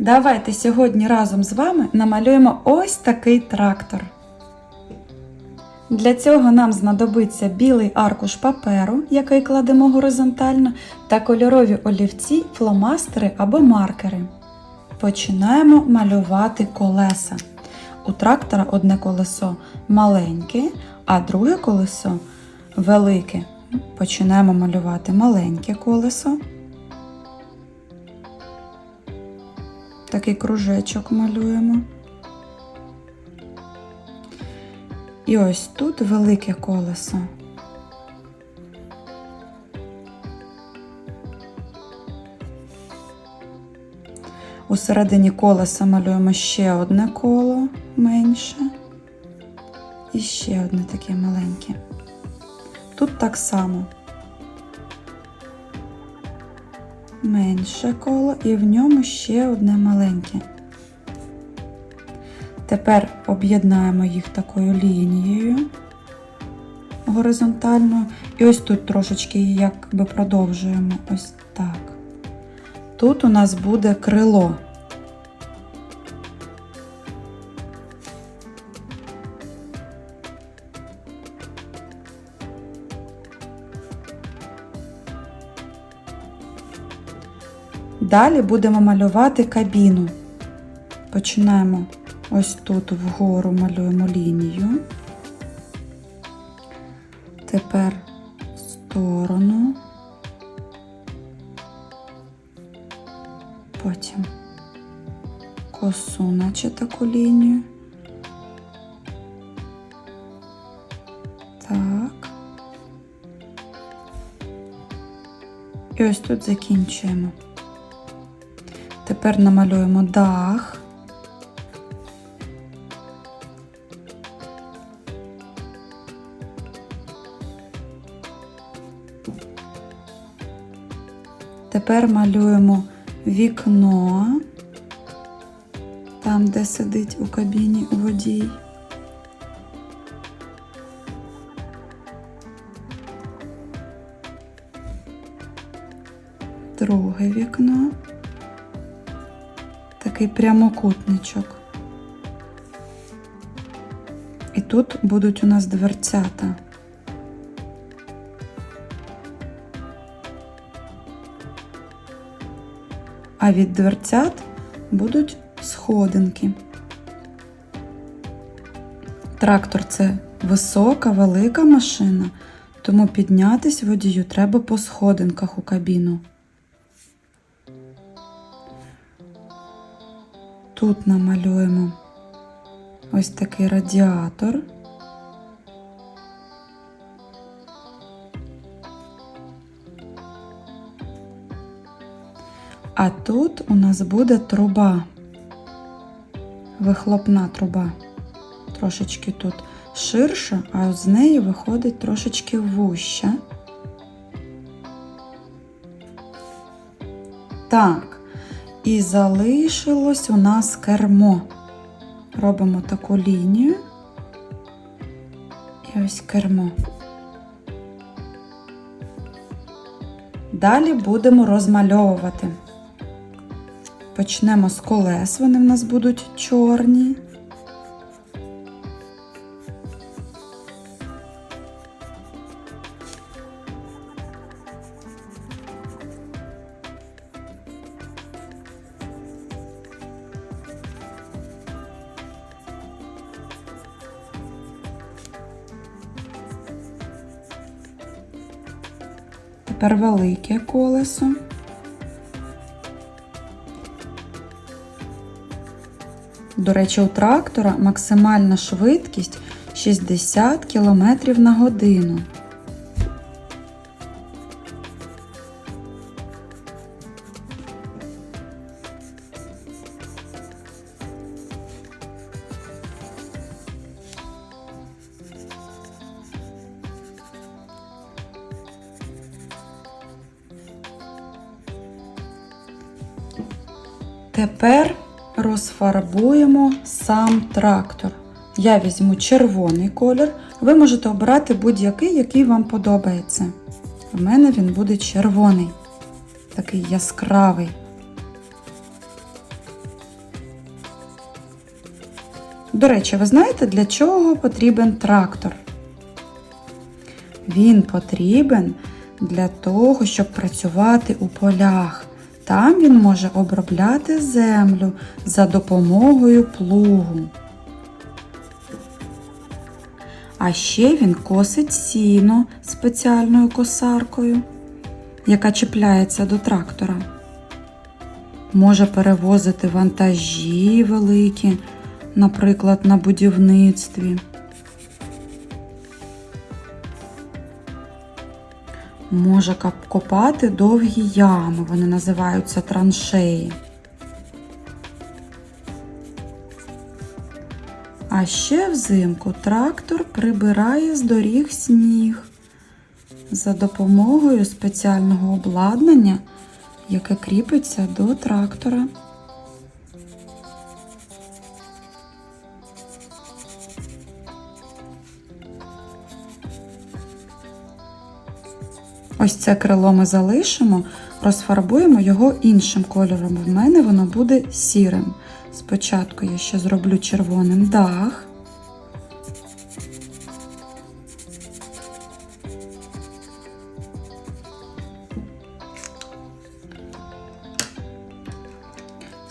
Давайте сьогодні разом з вами намалюємо ось такий трактор. Для цього нам знадобиться білий аркуш паперу, який кладемо горизонтально, та кольорові олівці, фломастери або маркери. Починаємо малювати колеса. У трактора одне колесо маленьке, а друге колесо велике. Починаємо малювати маленьке колесо. Такий кружечок малюємо. І ось тут велике колесо. У середині колеса малюємо ще одне коло менше. І ще одне таке маленьке. Тут так само. Менше коло і в ньому ще одне маленьке. Тепер об'єднаємо їх такою лінією горизонтальною. І ось тут трошечки якби продовжуємо. Ось так. Тут у нас буде крило. Далі будемо малювати кабіну. Починаємо ось тут вгору малюємо лінію. Тепер сторону. Потім косу, наче таку лінію. Так. І ось тут закінчуємо. Тепер намалюємо дах. Тепер малюємо вікно, там, де сидить у кабіні водій. Друге вікно такий прямокутничок. І тут будуть у нас дверцята. А від дверцят будуть сходинки. Трактор це висока, велика машина, тому піднятись водію треба по сходинках у кабіну. Тут намалюємо ось такий радіатор. А тут у нас буде труба, вихлопна труба. Трошечки тут ширша, а з неї виходить трошечки вуща. Так, і залишилось у нас кермо. Робимо таку лінію. І ось кермо. Далі будемо розмальовувати. Почнемо з колес, вони в нас будуть чорні. Тепер велике колесо. До речі, у трактора максимальна швидкість 60 км на годину. Тепер розфарбуємо сам трактор. Я візьму червоний колір. Ви можете обрати будь-який, який вам подобається. У мене він буде червоний, такий яскравий. До речі, ви знаєте, для чого потрібен трактор? Він потрібен для того, щоб працювати у полях. Там він може обробляти землю за допомогою плугу. А ще він косить сіно спеціальною косаркою, яка чіпляється до трактора. Може перевозити вантажі великі, наприклад, на будівництві. Може копати довгі ями, вони називаються траншеї. А ще взимку трактор прибирає з доріг сніг за допомогою спеціального обладнання, яке кріпиться до трактора. Ось це крило ми залишимо, розфарбуємо його іншим кольором. В мене воно буде сірим. Спочатку я ще зроблю червоним дах.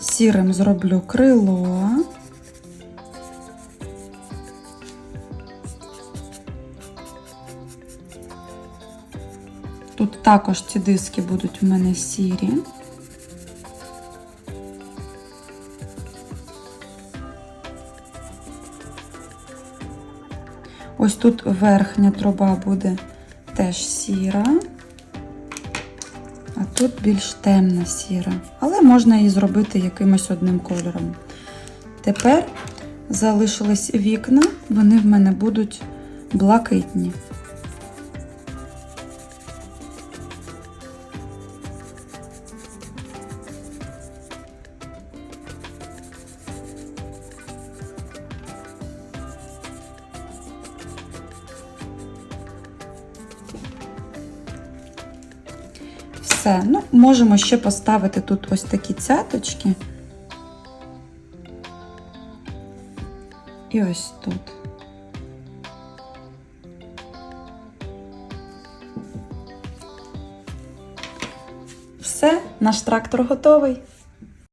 Сірим зроблю крило. Також ці диски будуть у мене сірі. Ось тут верхня труба буде теж сіра, а тут більш темна сіра. Але можна її зробити якимось одним кольором. Тепер залишились вікна, вони в мене будуть блакитні. Все, ну, можемо ще поставити тут ось такі цяточки. І ось тут. Все, наш трактор готовий.